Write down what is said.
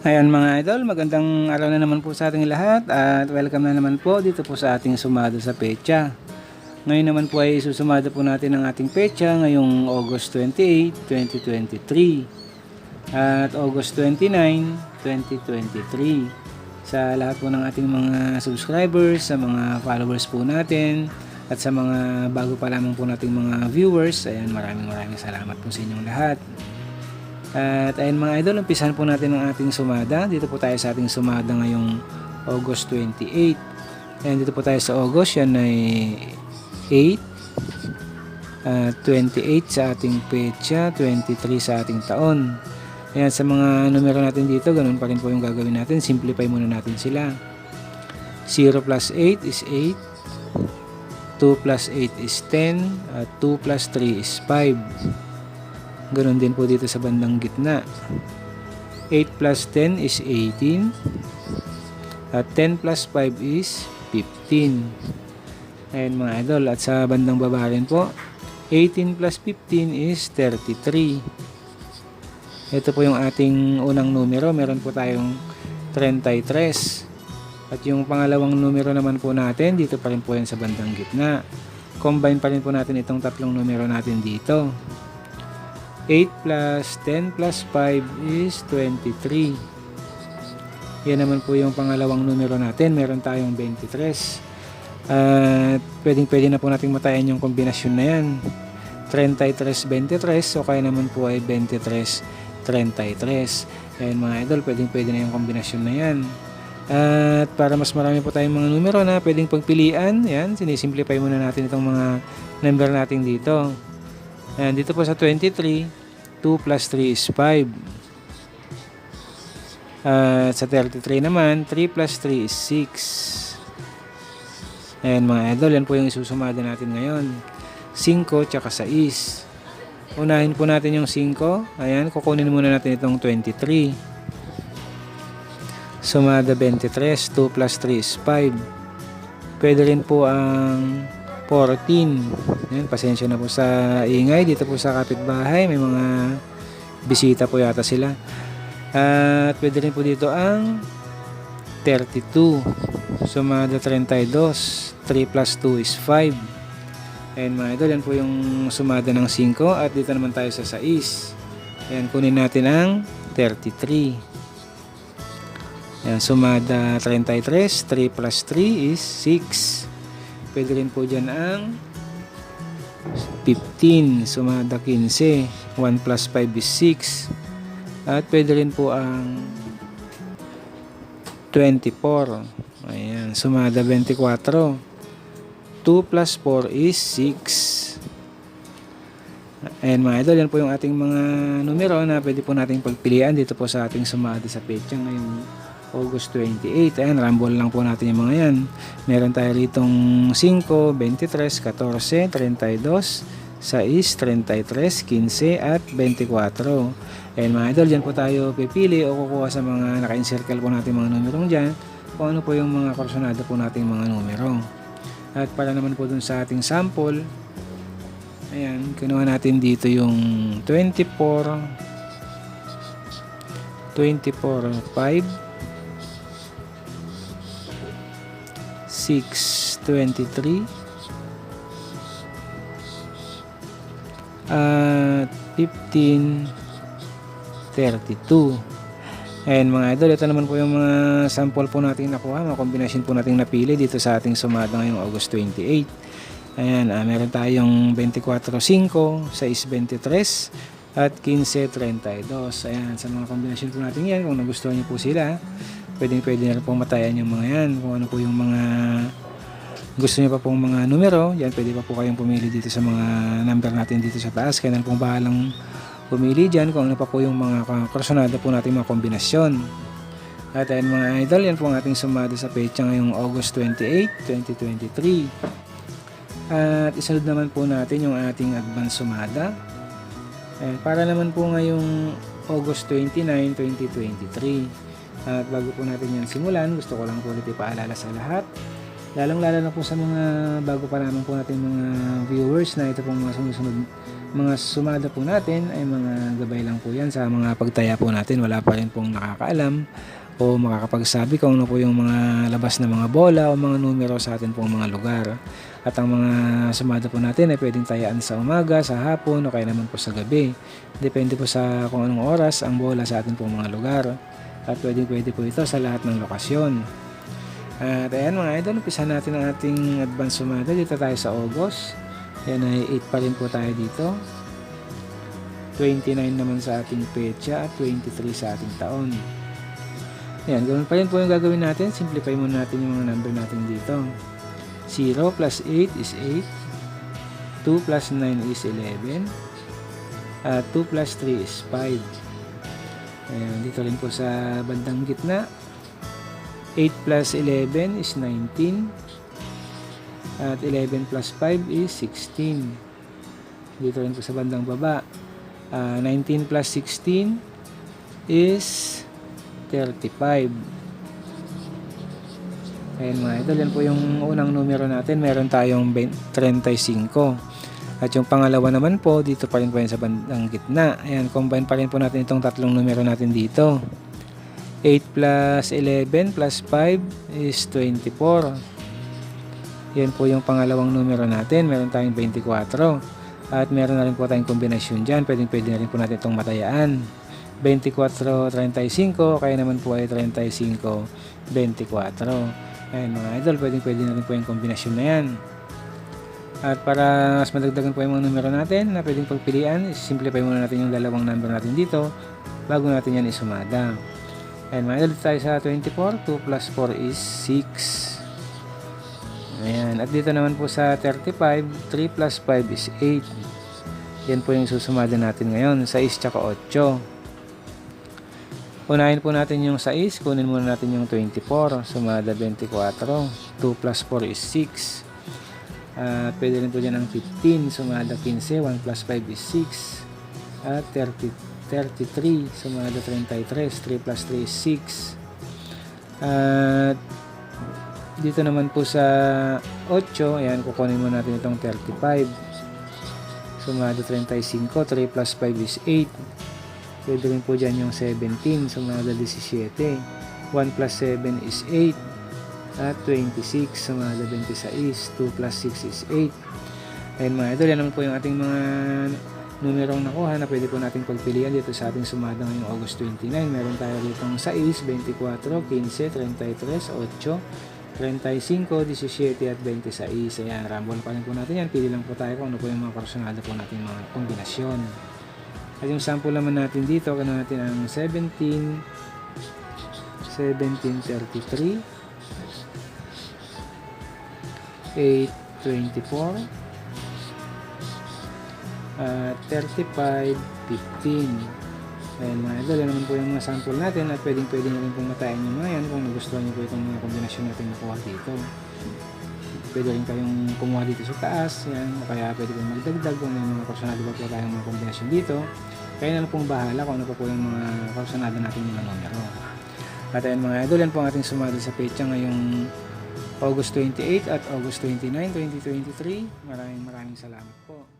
Ayan mga idol, magandang araw na naman po sa ating lahat at welcome na naman po dito po sa ating sumado sa pecha. Ngayon naman po ay susumada po natin ang ating pecha ngayong August 28, 2023 at August 29, 2023. Sa lahat po ng ating mga subscribers, sa mga followers po natin at sa mga bago pa lamang po nating mga viewers, ayan maraming maraming salamat po sa inyong lahat. At ayun mga idol, umpisahan po natin ang ating sumada. Dito po tayo sa ating sumada ngayong August 28. Ayan, dito po tayo sa August, yan ay 8. At 28 sa ating petsa, 23 sa ating taon. Ayan, sa mga numero natin dito, ganun pa rin po yung gagawin natin. Simplify muna natin sila. 0 plus 8 is 8. 2 plus 8 is 10. At 2 plus 3 is 5. Ganon din po dito sa bandang gitna. 8 plus 10 is 18. At 10 plus 5 is 15. Ayan mga idol. At sa bandang baba rin po, 18 plus 15 is 33. Ito po yung ating unang numero. Meron po tayong 33. At yung pangalawang numero naman po natin, dito pa rin po yan sa bandang gitna. Combine pa rin po natin itong tatlong numero natin dito. 8 plus 10 plus 5 is 23. Yan naman po yung pangalawang numero natin. Meron tayong 23. At pwedeng pwede na po natin matayan yung kombinasyon na yan. 33-23 o kaya naman po ay 23-33. Ayan mga idol, pwedeng pwede na yung kombinasyon na yan. At para mas marami po tayong mga numero na pwedeng pagpilian, yan, sinisimplify muna natin itong mga number natin dito. Ayan, dito po sa 23, 2 plus 3 is 5. At sa 33 naman, 3 plus 3 is 6. Ayan mga idol, yan po yung isusumada natin ngayon. 5 tsaka 6. Unahin po natin yung 5. Ayan, kukunin muna natin itong 23. Sumada 23, 2 plus 3 is 5. Pwede rin po ang 14. Yan, pasensya na po sa ingay dito po sa kapitbahay. May mga bisita po yata sila. At pwede rin po dito ang 32. Sumada 32. 3 plus 2 is 5. Ayan mga idol, yan po yung sumada ng 5. At dito naman tayo sa 6. Ayan, kunin natin ang 33. Ayan, sumada 33. 3 plus 3 is 6. Pwede rin po dyan ang 15, sumada 15. 1 plus 5 is 6. At pwede rin po ang 24. Ayan, sumada 24. 2 plus 4 is 6. Ayan mga idol, yan po yung ating mga numero na pwede po nating pagpilian dito po sa ating sumada sa petsa ngayong August 28. Ayan, rumble lang po natin yung mga yan. Meron tayo ritong 5, 23, 14, 32, 6, 33, 15, at 24. Ayan mga idol, dyan po tayo pipili o kukuha sa mga naka-encircle po natin mga numerong dyan kung ano po yung mga korsonada po nating mga numero. At para naman po dun sa ating sample, ayan, kinuha natin dito yung 24, 24, 5, 623 at 1532 Ayan mga idol, ito naman po yung mga sample po natin nakuha, mga kombinasyon po natin napili dito sa ating sumada ngayong August 28. Ayan, ah, meron tayong 24.5, 6.23 at 15.32. Ayan, sa mga kombinasyon po natin yan, kung nagustuhan niyo po sila, pwedeng pwede na pong matayan yung mga yan. Kung ano po yung mga gusto niyo pa pong mga numero, yan pwede pa po kayong pumili dito sa mga number natin dito sa taas. Kaya na pong bahalang pumili dyan kung ano pa po yung mga krosonada po natin mga kombinasyon. At ayun mga idol, yan po ang ating sumada sa pecha ngayong August 28, 2023. At isunod naman po natin yung ating advance sumada. Ayan, para naman po ngayong August 29, 2023. At bago po natin yan simulan, gusto ko lang po ulit ipaalala sa lahat Lalong lalo na po sa mga bago pa lamang po natin mga viewers na ito pong mga sumusunod mga sumada po natin ay mga gabay lang po yan sa mga pagtaya po natin. Wala pa rin pong nakakaalam o makakapagsabi kung ano po yung mga labas na mga bola o mga numero sa atin pong mga lugar. At ang mga sumada po natin ay pwedeng tayaan sa umaga, sa hapon o kaya naman po sa gabi. Depende po sa kung anong oras ang bola sa atin pong mga lugar. At pwedeng pwede po ito sa lahat ng lokasyon. At ayan mga idol, umpisa natin ang ating advance sumada. Dito tayo sa August. Yan ay 8 pa rin po tayo dito. 29 naman sa ating petsa at 23 sa ating taon. Yan, gawin pa rin po yung gagawin natin. Simplify muna natin yung mga number natin dito. 0 plus 8 is 8. 2 plus 9 is 11. At 2 plus 3 is 5. Ayan, dito rin po sa bandang gitna. 8 plus 11 is 19. At 11 plus 5 is 16. Dito rin po sa bandang baba. Ah, 19 plus 16 is 35. Ayan mga idol, yan po yung unang numero natin. Meron tayong 20 35. At yung pangalawa naman po, dito pa rin po sa bandang gitna. Ayan, combine pa rin po natin itong tatlong numero natin dito. 8 plus 11 plus 5 is 24. Yan po yung pangalawang numero natin. Meron tayong 24. At meron na rin po tayong kombinasyon dyan. Pwede, pwede na rin po natin itong matayaan. 24-35, kaya naman po ay 35-24. Ayan mga idol, pwede, pwede na rin po yung kombinasyon na yan. At para mas madagdagan po yung mga numero natin na pwedeng pagpilian, simplify muna natin yung dalawang number natin dito bago natin yan isumada. Mga idol, dito tayo sa 24, 2 plus 4 is 6. Ayan. At dito naman po sa 35, 3 plus 5 is 8. Yan po yung susumada natin ngayon. 6 tsaka 8. Unahin po natin yung 6. Kunin muna natin yung 24. Sumada 24. 2 plus 4 is 6. At pwede rin po dyan ang 15. Sumada 15. 1 plus 5 is 6. At 30, 33. Sumada 33. 3 plus 3 is 6. At dito naman po sa 8, ayan, kukunin mo natin itong 35. Sumado 35, 3 plus 5 is 8. Pwede rin po dyan yung 17, sumado 17. 1 plus 7 is 8. At 26, sumado 26. 2 plus 6 is 8. Ayan mga idol, yan naman po yung ating mga numerong nakuha na pwede po nating pagpilian dito sa ating sumada ngayong August 29. Meron tayo dito 6, 24, 15, 33, 8, 35, 17 at 26. Ayan, rambol pa rin po natin yan. Pili lang po tayo kung ano po yung mga personado po natin mga kombinasyon. At yung sample naman natin dito, kano natin ang 17, 1733, 824, at 35, 15. Ayan mga naman po yung mga sample natin at pwedeng pwede nyo rin pong matayin yung mga yan kung nagustuhan nyo po itong mga kombinasyon natin nakuha dito. Pwede rin kayong kumuha dito sa taas, yan, o kaya pwede kong magdagdag kung may mga personado ba po tayong mga kombinasyon dito. Kaya na pong bahala kung ano pa po yung mga personado natin yung numero. At ayan mga idol, yan po ang ating sumali sa pecha ngayong August 28 at August 29, 2023. Maraming maraming salamat po.